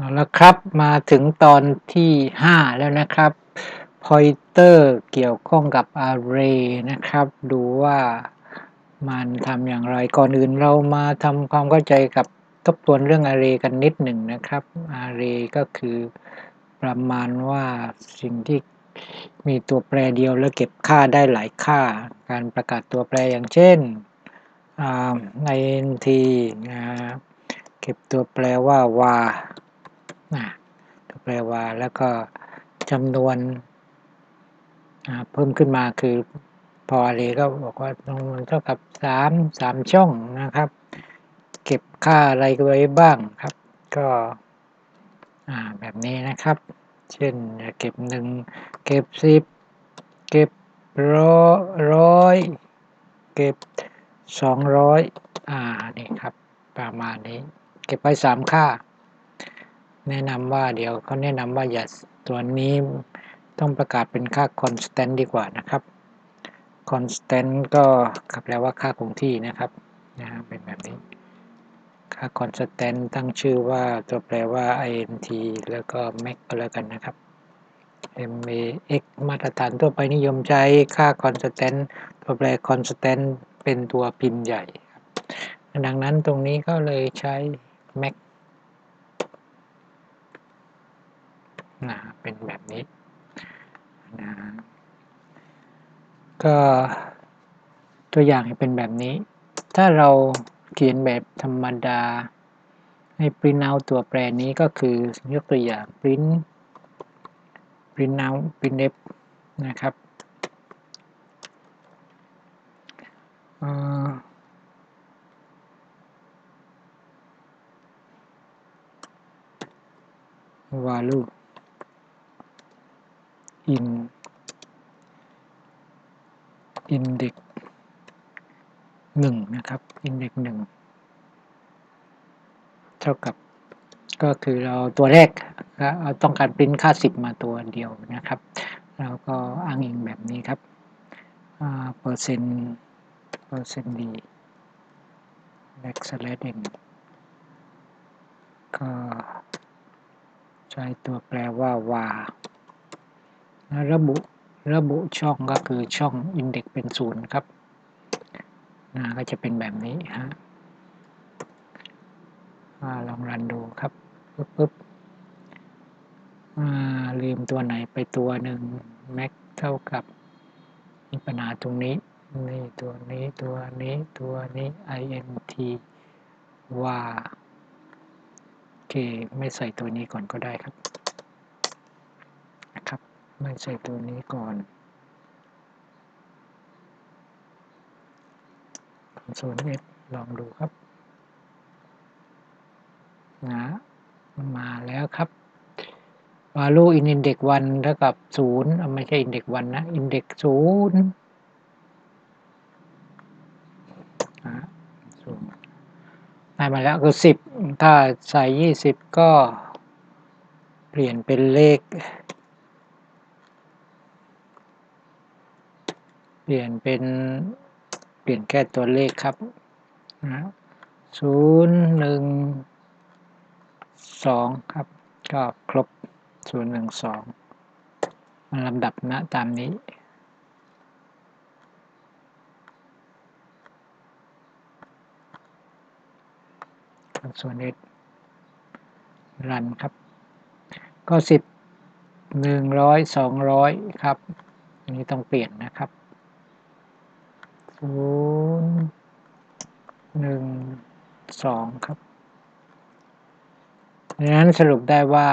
เอาละครับมาถึงตอนที่ 5 แล้วนะครับ pointer เกี่ยวข้องกับ array นะครับ ดูว่ามันทำอย่างไรก่อนอื่นเรามาทำความเข้าใจกับทบทวนเรื่อง array กันนิดหนึ่งนะครับ array ก็คือประมาณว่าสิ่งที่มีตัวแปรเดียวแล้วเก็บค่าได้หลายค่า การประกาศตัวแปรอย่างเช่น int นะเก็บตัวแปรว่า var ตัวแปรว่าแล้วก็จำนวนเพิ่มขึ้นมาคือพออะไรก็บอกว่าจำนวนเท่ากับ3 3ช่องนะครับ เก็บค่าอะไรไว้บ้างครับ ก็แบบนี้นะครับ เช่นเก็บหนึ่งเก็บสิบเก็บร้อยร้อยเก็บสองร้อยอ่านี่ครับ ประมาณนี้ เก็บไปสามค่า แนะนำว่าเดี๋ยวเขาแนะนำว่าอย่าตัวนี้ต้องประกาศเป็นค่า constant ดีกว่านะครับ constant ก็แปลว่าค่าคงที่นะครับนะเป็นแบบนี้ ค่า constant ตั้งชื่อว่าตัวแปลว่า int แล้วก็ max ก็แล้วกันนะครับ max มาตรฐานทั่วไปนิยมใช้ค่า constant ตัวแปร constant เป็นตัวพิมพ์ใหญ่ ดังนั้นตรงนี้ก็เลยใช้ max นะเป็นแบบนี้นะก็ตัวอย่างเป็นแบบนี้ ถ้าเราเขียนแบบธรรมดา ให้ print out ตัวแปรนี้ก็คือยกตัวอย่าง print print out printf นะครับ value in index หนึ่งนะครับ index หนึ่งเท่ากับก็คือเราตัวแรกเราต้องการปริ้นค่า 10 มาตัวเดียวนะครับ เราก็อ้างอิงแบบนี้ครับเปอร์เซ็นต์เปอร์เซ็นต์ดี backslash n ก็ใช้ตัวแปลว่า var ระบุระบุช่องก็คือช่อง index เป็นศูนย์ครับนะก็จะเป็นแบบนี้ฮะลองรันดูครับปึ๊บปึ๊บลืมตัวไหนไปตัวหนึ่ง max เท่ากับมีปัญหาตรงนี้ นี่ตัวนี้ตัวนี้ตัวนี้ int ว่าโอเค ไม่ใส่ตัวนี้ก่อนก็ได้ครับนะครับ ไม่ใส่ตัวนี้ก่อนโซนเอลองดูครับนะมาแล้วครับ value in index 1เท่ากับ0ไม่ใช่ index 1นะ index 0ได้มาแล้วคือ10ถ้าใส่20ก็เปลี่ยนเป็นเลข เป ลี่ยนเป็นเปลี่ยนแค่ตัวเลขครับนะศูนย์หนึ่งสองครับ ก็ครบศูนย์หนึ่งสองมันลำดับนะตามนี้ส่วน x รันครับ ก็สิบหนึ่งร้อยสองร้อยครับ อันนี้ต้องเปลี่ยนนะครับ ศูนย์หนึ่งสองครับดังนั้นสรุปได้ว่า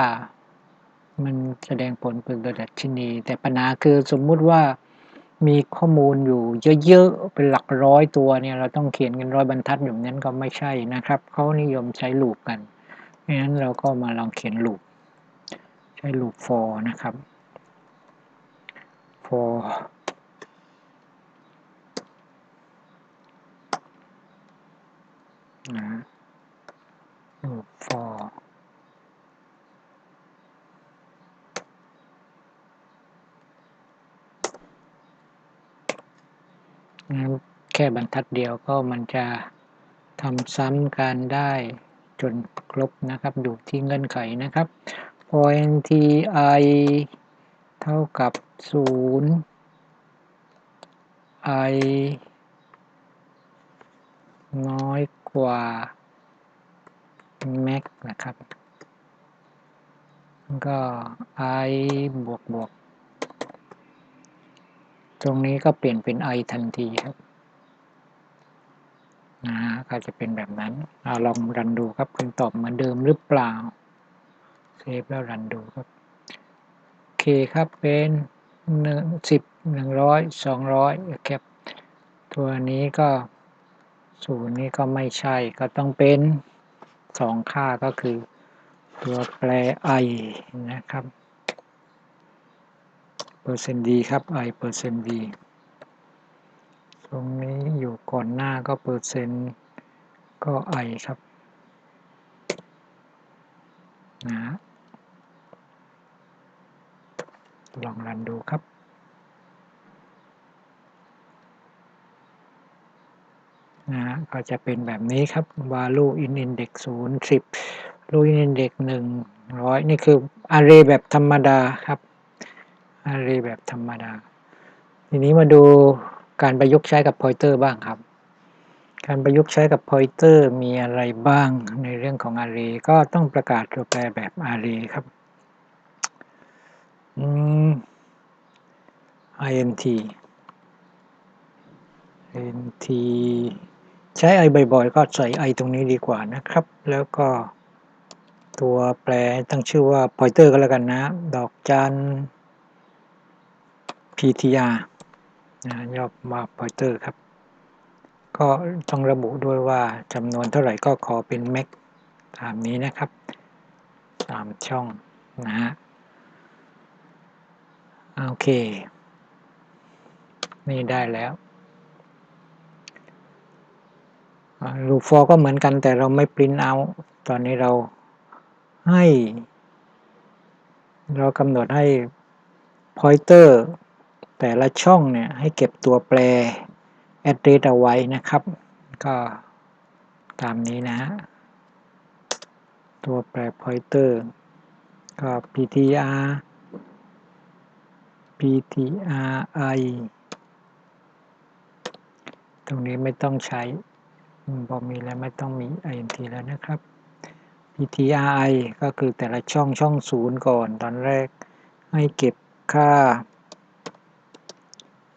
มันแสดงผลเป็นตัวดัชนี แต่ปัญหาคือสมมุติว่ามีข้อมูลอยู่เยอะๆ เป็นหลักร้อยตัวเนี่ยเราต้องเขียนกันร้อยบรรทัดอย่างนั้นก็ไม่ใช่นะครับ เขานิยมใช้ลูปกันเพราะฉะนั้นเราก็มาลองเขียนลูป ใช้ลูป for นะครับ for นะ loop for แค่บรรทัดเดียวก็มันจะทำซ้ำกันได้จนครบนะครับ อยู่ที่เงื่อนไขนะครับ point i เท่ากับ 0 i น้อยกว่า max นะครับ ก็ i บวกบวก ตรงนี้ก็เปลี่ยนเป็น i ทันทีครับนะฮะก็จะเป็นแบบนั้นเราลองรันดูครับคำตอบเหมือนเดิมหรือเปล่าเซฟแล้วรันดูครับ โอเคครับเป็นหนึ่งสิบหนึ่งร้อยสองร้อยครับ ตัวนี้ก็ ศูนย์นี้ก็ไม่ใช่ก็ต้องเป็นสองค่าก็คือ ตัวแปร i นะครับเปอร์เซ็นต์ดีครับ i เปอร์เซ็นต์ดีตรงนี้อยู่ก่อนหน้าก็เปอร์เซ็นต์ก็ i ครับนะลองรันดูครับ นะก็จะเป็นแบบนี้ครับ value in index 0 10 value in index 100 นี่คือ array แบบธรรมดาครับ array แบบธรรมดา ทีนี้มาดูการประยุกต์ใช้กับ pointer บ้างครับ การประยุกต์ใช้กับ pointer มีอะไรบ้างในเรื่องของ array ก็ต้องประกาศตัวแปรแบบ array ครับ int int ใช้ i บ่อยๆ ก็ใส่ i ตรงนี้ดีกว่านะครับ แล้วก็ตัวแปรตั้งชื่อว่า pointer ก็แล้วกันนะ ดอกจัน ptr นะย่อมา pointer ครับ ก็ต้องระบุด้วยว่าจำนวนเท่าไหร่ก็ขอเป็น max ตามนี้นะครับ ตามช่องนะฮะโอเค นี่ได้แล้ว ลูกฟอร์ก็เหมือนกันแต่เราไม่ปริ้นเอา ตอนนี้เราให้ เรากำหนดให้ pointer แต่ละช่องเนี่ยให้เก็บตัวแปร address เอาไว้นะครับ ก็ตามนี้นะตัวแปร pointer ก็ ptr ptri ตรงนี้ไม่ต้องใช้ พอมีแล้วไม่ต้องมี int แล้วนะครับ ptri ก็คือแต่ละช่องช่องศูนย์ก่อน ตอนแรกให้เก็บค่า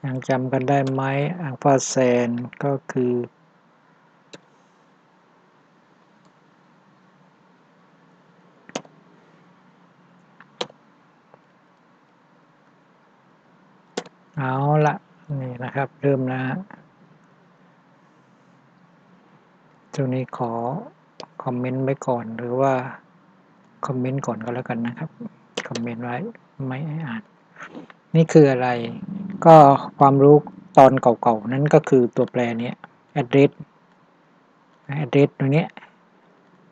ยังจำกันได้ไหมอัลฟาแซนก็คือเอาละนี่นะครับ เริ่มแล้ว ตรงนี้ขอคอมเมนต์ไว้ก่อนหรือว่าคอมเมนต์ก่อนก็แล้วกันนะครับ คอมเมนต์ไว้ไม่อ่าน นี่คืออะไร ก็ความรู้ตอนเก่าๆ นั้นก็คือตัวแปรนี้ address address ตัวนี้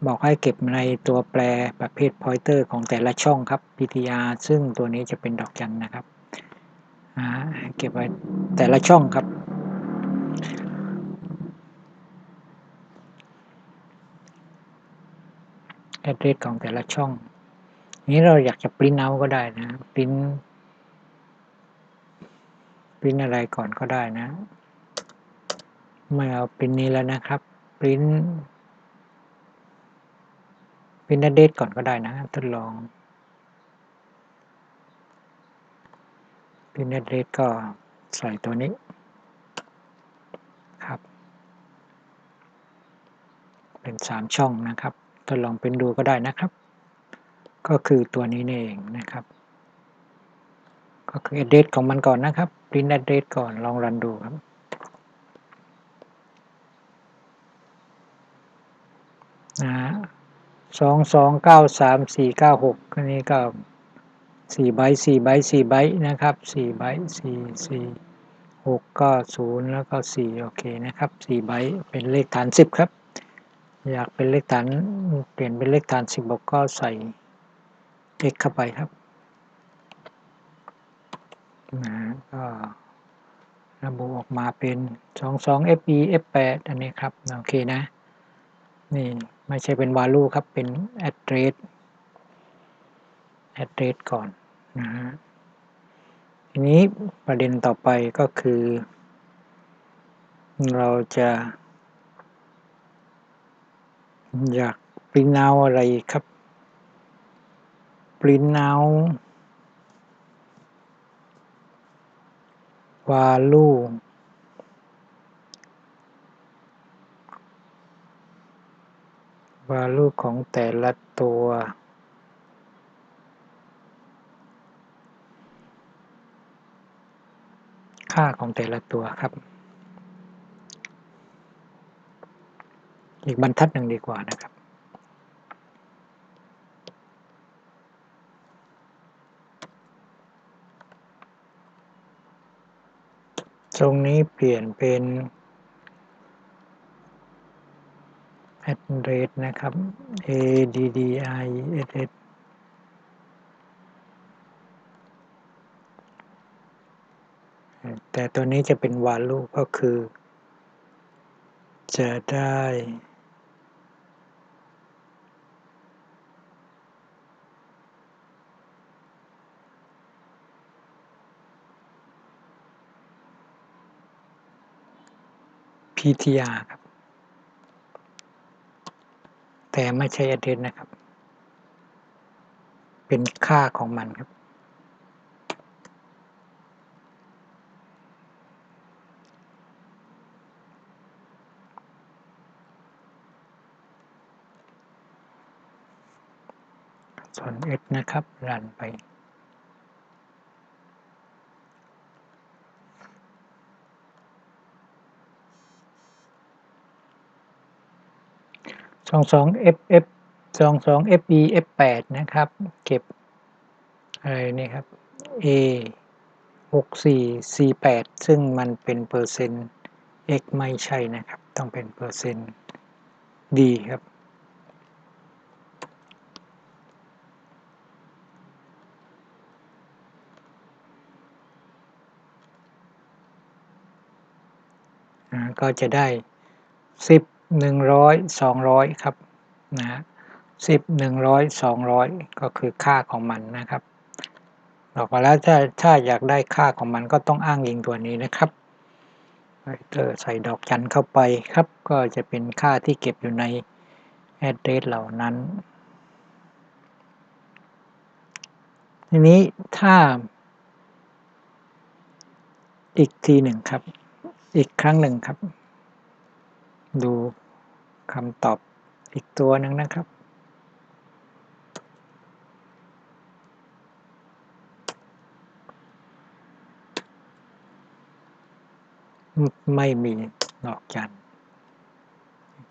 บอกให้เก็บในตัวแปรประเภท pointer ของแต่ละช่องครับ ptr ซึ่งตัวนี้จะเป็นดอกจันนะครับ เก็บไว้แต่ละช่องครับ address ของแต่ละช่อง นี้เราอยากจะปริ้นเอาก็ได้นะปริ้นปริ้นอะไรก่อนก็ได้นะไม่เอาปริ้นนี้แล้วนะครับปริ้นปริ้น address ก่อนก็ได้นะทดลองปริ้น address ก็ใส่ตัวนี้ครับ เป็นสามช่องนะครับ ทดลองเป็นดูก็ได้นะครับ ก็คือตัวนี้เองนะครับ ก็คือ address ของมันก่อนนะครับ print address ก่อนลองรันดูครับนะสองสองเก้าสามสี่เก้าหกอันนี้ก็สี่ใบสี่ใบสี่ใบนะครับสี่ใบสี่สี่หกก็ศูนย์แล้วก็สี่โอเคนะครับสี่ใบเป็นเลขฐานสิบครับ อยากเป็นเลขฐาน เปลี่ยนเป็นเลขฐานสิบกก็ใส่ x เข้าไปครับนะก็ระบุออกมาเป็น22 fe f8 อันนี้ครับ โอเคนะ นี่ไม่ใช่เป็น value ครับ เป็น address address ก่อนนะฮะทีนี้ประเด็นต่อไปก็คือ เราจะ อยาก print out อะไรครับ print out value value ของแต่ละตัว ค่าของแต่ละตัวครับ อีกบรรทัดหนึ่งดีกว่านะครับ ตรงนี้เปลี่ยนเป็น address นะครับ a d d i s s แต่ตัวนี้จะเป็น value ก็คือ จะได้ ptr ครับ แต่ไม่ใช่ address นะครับ เป็นค่าของมันครับ ส่วน s นะครับ รันไป สองสอง ff สองสอง fe f แปดนะครับ เก็บอะไรนี่ครับ a หกสี่ c แปดซึ่งมันเป็นเปอร์เซ็นต์ x ไม่ใช่นะครับ ต้องเป็นเปอร์เซ็นต์ d ครับก็จะได้สิบ หนึ่งร้อยสองร้อยครับนะสิบหนึ่งร้อยสองร้อยก็คือค่าของมันนะครับบอกมาแล้วถ้าถ้าอยากได้ค่าของมันก็ต้องอ้างอิงตัวนี้นะครับเตอร์ใส่ดอกจันเข้าไปครับ ก็จะเป็นค่าที่เก็บอยู่ใน address เหล่านั้น ทีนี้ถ้า อีกทีหนึ่งครับ อีกครั้งหนึ่งครับ ดูคำตอบอีกตัวหนึ่งนะครับ ไม่มีดอกจัน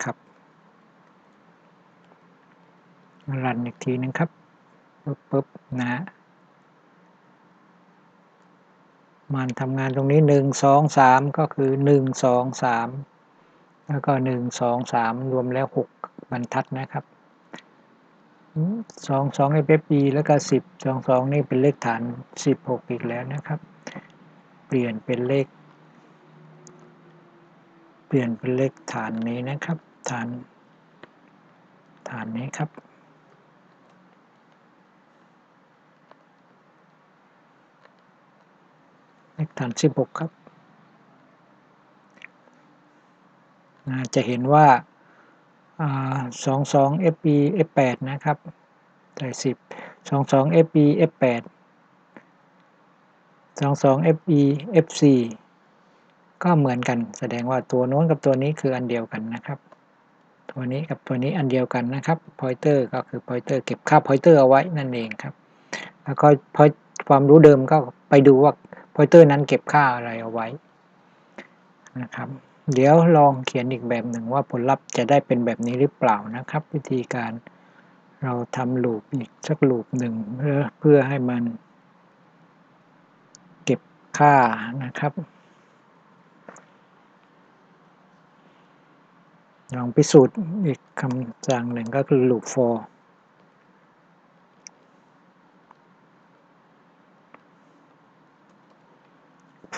ครับ รันอีกทีนึงครับปึ๊บปึ๊บนะมันทำงานตรงนี้หนึ่งสองสามก็คือหนึ่งสองสาม แล้วก็หนึ่งสองสามรวมแล้วหกบรรทัดนะครับสองสองเอฟบีแล้วก็สิบสองสองนี่เป็นเลขฐานสิบหกอีกแล้วนะครับ เปลี่ยนเป็นเลข เปลี่ยนเป็นเลขฐานนี้นะครับ ฐาน ฐานนี้ครับเลขฐานสิบหกครับ จะเห็นว่าสองสอง FB F8 นะครับแต่สิบสองสอง FB F8 สองสอง FB F4 ก็เหมือนกัน แสดงว่าตัวโน้นกับตัวนี้คืออันเดียวกันนะครับ ตัวนี้กับตัวนี้อันเดียวกันนะครับ pointer ก็คือ pointer เก็บค่า pointer เอาไว้นั่นเองครับ แล้วก็ความรู้เดิมก็ไปดูว่า pointer นั้นเก็บค่าอะไรเอาไว้นะครับ เดี๋ยวลองเขียนอีกแบบหนึ่งว่าผลลัพธ์จะได้เป็นแบบนี้หรือเปล่านะครับ วิธีการเราทำลูปอีกสักลูปหนึ่งเพื่อเพื่อให้มัน เก็บค่านะครับ ลองพิสูจน์อีกคำสั่งหนึ่งก็คือ loop for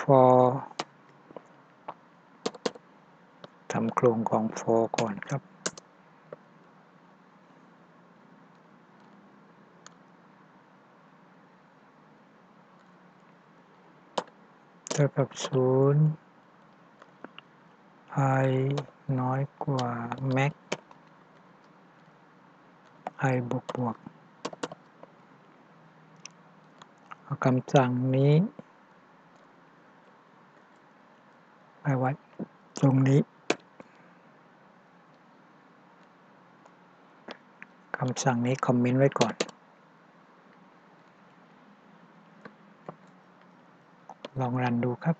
for ำโครงของโฟก่อนครับ เท่ากับศูนย์ i น้อยกว่า max i บวกบวกคำสั่งนี้ไปไว้ตรงนี้ คำสั่งนี้คอมเมนต์ไว้ก่อน ลองรันดูครับ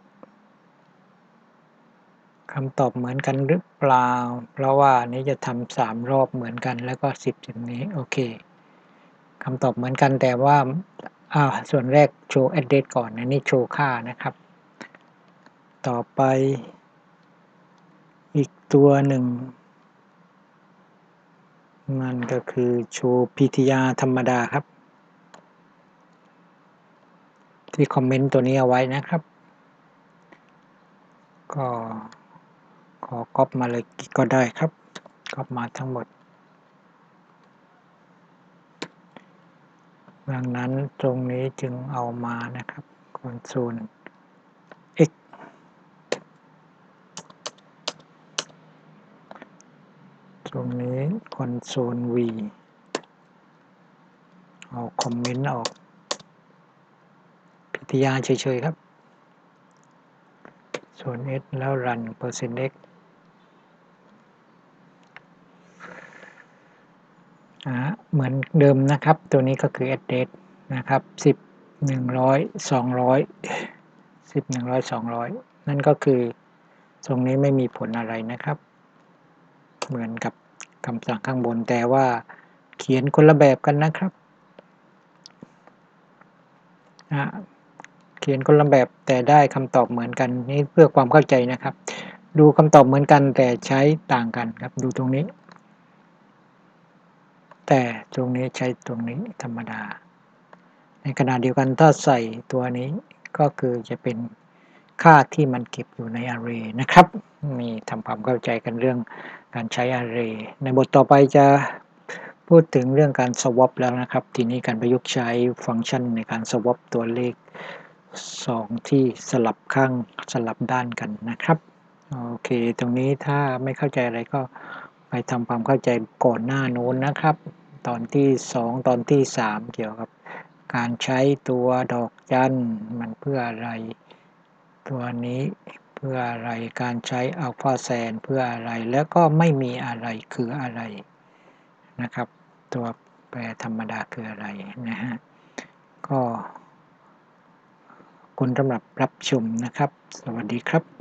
คำตอบเหมือนกันหรือเปล่า เพราะว่านี้จะทำสามรอบเหมือนกันแล้วก็สิบสิบนี้โอเคคำตอบเหมือนกันแต่ว่าอ่าส่วนแรกโชว์ address ก่อนอันนี้โชว์ค่านะครับ ต่อไปอีกตัวหนึ่ง มันก็คือโชว์ PTR ธรรมดาครับ ที่คอมเมนต์ตัวนี้เอาไว้นะครับ ก็ขอก๊อปมาเลยก็ได้ครับก๊อปมาทั้งหมดดังนั้นตรงนี้จึงเอามานะครับคอนโซล ตรงนี้คอนโซล v เอาคอมเมนต์ออก พิทยาเฉยๆครับ ส่วน s แล้วรัน percent x เหมือนเดิมนะครับ ตัวนี้ก็คือ address นะครับ 10 100 200 10 100 200 นั่นก็คือ ตรงนี้ไม่มีผลอะไรนะครับ เหมือนกับคำสั่งข้างบน แต่ว่าเขียนคนละแบบกันนะครับเขียนคนละแบบแต่ได้คำตอบเหมือนกันนี่เพื่อความเข้าใจนะครับ ดูคำตอบเหมือนกันแต่ใช้ต่างกันครับ ดูตรงนี้ แต่ตรงนี้ใช้ตรงนี้ธรรมดา ในขณะเดียวกันถ้าใส่ตัวนี้ก็คือจะเป็นค่าที่มันเก็บอยู่ใน array นะครับ มีทำความเข้าใจกันเรื่อง การใช้ array ในบทต่อไปจะพูดถึงเรื่องการ swap แล้วนะครับ ทีนี้การประยุกต์ใช้ฟังก์ชันในการ swap ตัวเลข 2 ที่สลับข้างสลับด้านกันนะครับ โอเค ตรงนี้ถ้าไม่เข้าใจอะไรก็ไปทำความเข้าใจก่อนหน้านู้นนะครับ ตอนที่ 2 ตอนที่ 3 เกี่ยวกับการใช้ตัวดอกจันมันเพื่ออะไร ตัวนี้เพื่ออะไรการใช้อัลฟาแซนเพื่ออะไรแล้วก็ไม่มีอะไรคืออะไรนะครับ ตัวแปรธรรมดาคืออะไรนะฮะก็คุณสำหรับรับชมนะครับ สวัสดีครับ